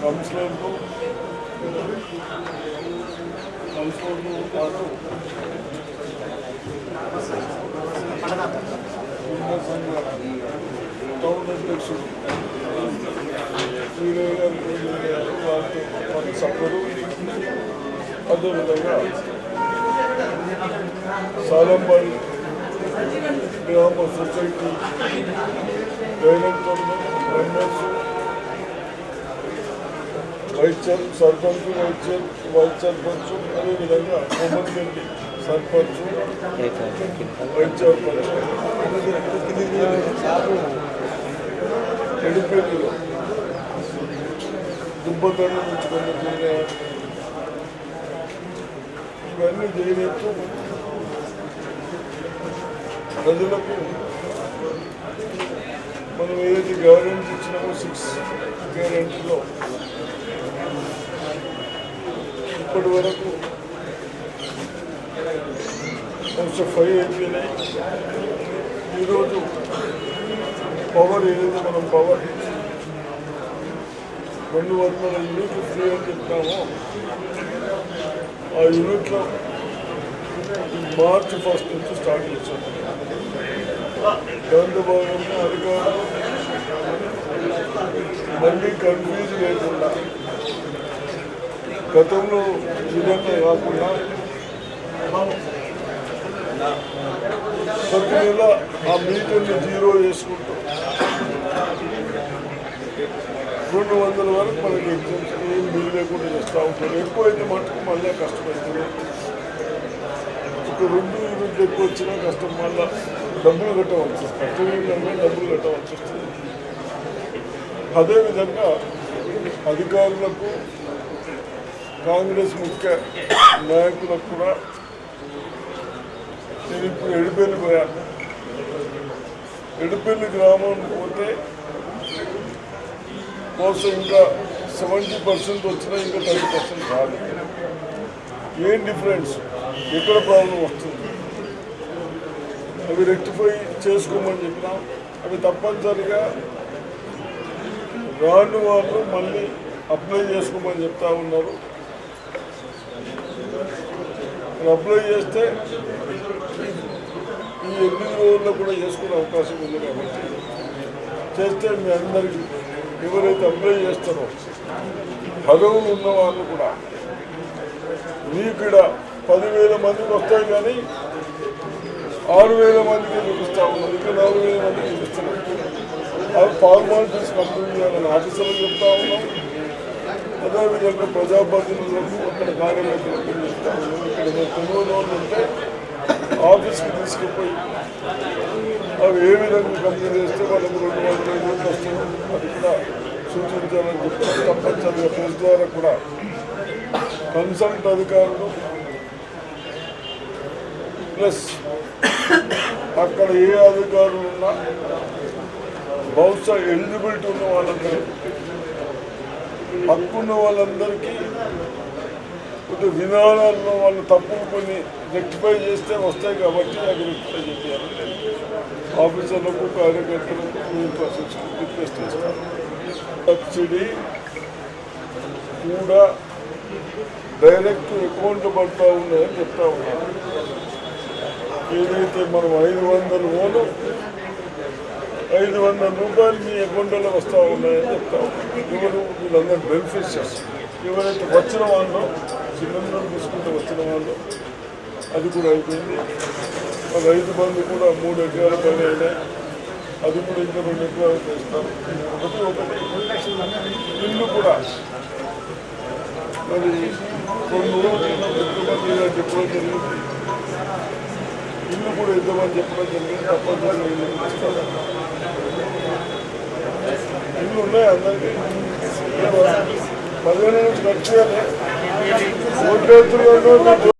Counsellor को counsellor को बात टाउन अध्यक्ष సభ్యులు అదేవిధంగా సాలంబాడి గ్రామ society directors members vice chair sarpanch vice chair vice sarpanch అదేవిధంగా కొమ్మరిగండి సర్పంచ్ వైస్ చైర్పంచ్ ఎడిపేటలో దుబ్బతండ నుంచి ఉంచుకున్నట్లుగా ఇవన్నీ చేయనట్టు ప్రజలకు మనం ఏదైతే గవర్నమెంట్ ఇచ్చినామో సిక్స్ గ్యారెంటీలో ఇప్పటి వరకు కొంచెం ఫైవ్ అయిపోయినాయి. ఈరోజు పవర్ ఏదైతే మనం పవర్ రెండు వందల యూనిట్లు ఫ్రీ అని చెప్తామో ఆ యూనిట్లో మార్చి ఫస్ట్ నుంచి స్టార్ట్ చేశాం. దాంతో భాగంగా అధికారులు మళ్ళీ కన్ఫ్యూజ్ లేకుండా గతంలో విధంగా కాకుండా ప్రతి నెల ఆ మీటర్ని జీరో చేసుకుంటాం. రెండు వందల వరకు మనకి ఎగ్జామ్స్ ఏం బిల్ లేకుండా చేస్తూ ఉంటారు. ఎక్కువైతే మటుకు మళ్ళీ కష్టమవుతుంది ఒక రెండు యూనిట్లు ఎక్కువ వచ్చినా కష్టం మళ్ళీ డబ్బులు కట్టవలసి వస్తుంది. కష్టం ఏంటంటే డబ్బులు కట్టవలసి వస్తుంది. అదేవిధంగా అధికారులకు కాంగ్రెస్ ముఖ్య నాయకులకు కూడా నేను ఇప్పుడు ఎడిపల్లి పోయాను ఎడిపల్లి గ్రామం పోతే కోసం ఇంకా సెవెంటీ పర్సెంట్ వచ్చినా ఇంకా థర్టీ పర్సెంట్ రాదు. ఏం డిఫరెన్స్? ఎక్కడ ప్రాబ్లం వస్తుంది? అవి రెక్టిఫై చేసుకోమని చెప్పినాం. అవి తప్పనిసరిగా రాను వాళ్ళు మళ్ళీ అప్లై చేసుకోమని చెప్తా ఉన్నారు. అప్లై చేస్తే ఈ ఎనిమిది రోజుల్లో కూడా చేసుకునే అవకాశం ఉంది కాబట్టి చేస్తే మీ అందరికీ ఎవరైతే అప్లై చేస్తారో పదవులు ఉన్న వాళ్ళు కూడా మీకు ఇక్కడ పదివేల మందికి వస్తాయి కానీ ఆరు వేల మందికి చూపిస్తా ఉన్నారు. ఇంకా నాలుగు వేల మందికి చూపిస్తున్నారు. అది ఫార్మాలిటీస్ కంప్లీట్ చేయాలని ఆఫీసర్లు చెప్తా ఉన్నాం అదేవిధంగా ప్రజాప్రతినిధులకు అక్కడ కార్యకర్తలకు చెప్తా ఇక్కడ తొమ్మిది రోజులు ఉంటే ఆఫీస్కి తీసుకుపోయి అవి ఏ విధంగా కంప్లీట్ చేస్తే వాళ్ళకి రెండు వందల ఐదు రోజులు వస్తుంది. అది కూడా సూచించాలని చెప్పి తప్పనిసరిగా ప్రెస్ ద్వారా కూడా కన్సల్ట్ అధికారులు ప్లస్ అక్కడ ఏ అధికారులు ఉన్నా బహుశా ఎలిజిబిలిటీ ఉన్న వాళ్ళందరూ హక్కున్న వాళ్ళందరికీ కొంచెం విధానాల్లో వాళ్ళు తప్పులు కొన్ని రెక్టిఫై చేస్తే వస్తాయి కాబట్టి అవి రెక్టిఫై చేయాలి ఆఫీసర్లకు కార్యకర్తలకు రిక్వెస్ట్ చేస్తాను. సబ్సిడీ కూడా డైరెక్ట్ అకౌంట్ పడతా ఉన్నాయని చెప్తా ఉన్నాను. ఏదైతే మనం ఐదు వందలు ఓను ఐదు వందల రూపాయలు మీ అకౌంట్లో వస్తూ ఉన్నాయని చెప్తా. ఎవరు వీళ్ళందరూ బెనిఫిషియర్స్ ఎవరైతే వచ్చిన వాళ్ళు చిన్న తీసుకుంటే వచ్చిన వాళ్ళు అది కూడా అయిపోయింది. రైతు బంధు కూడా మూడు ఎకరాల పైన అయినాయి. అది కూడా ఇంకా రెండు ఎకరాలు చేస్తారు ఒకటి ఒక్కటి ఇల్లు కూడా. మరి రెండు ఎంతమంది చెప్పడం జరిగింది. ఇల్లు కూడా ఎంతమంది చెప్పడం జరిగింది. తప్పనిసరిగా ఇల్లు ఇస్తారు ఇల్లు ఉన్నాయి అందరికీ పదిహేను నుంచి ఖర్చు చేయాలి ఓట్లు